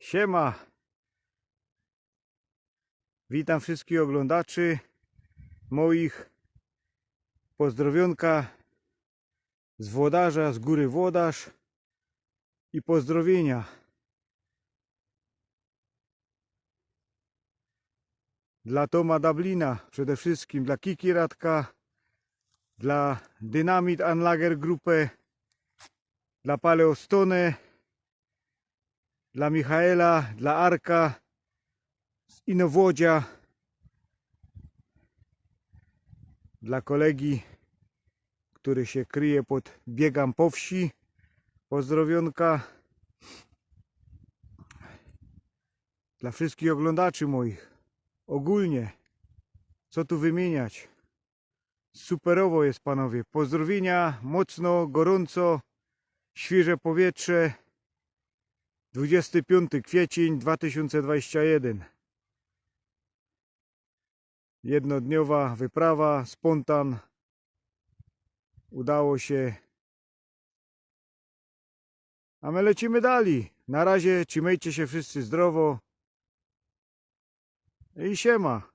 Siema. Witam wszystkich oglądaczy moich. Pozdrowionka z Włodarza, z góry Włodarz i pozdrowienia. Dla Toma Dublina, przede wszystkim dla Kiki Radka, dla Dynamit Anlager Grupę, dla Paleostone, dla Michaela, dla Arka z Inowłodzia, dla kolegi, który się kryje pod biegam po wsi. Pozdrowionka dla wszystkich oglądaczy moich. Ogólnie, co tu wymieniać? Superowo jest panowie. Pozdrowienia, mocno, gorąco, świeże powietrze. 25 kwiecień 2021. Jednodniowa wyprawa, spontan. Udało się. A my lecimy dalej. Na razie trzymajcie się wszyscy zdrowo. I siema.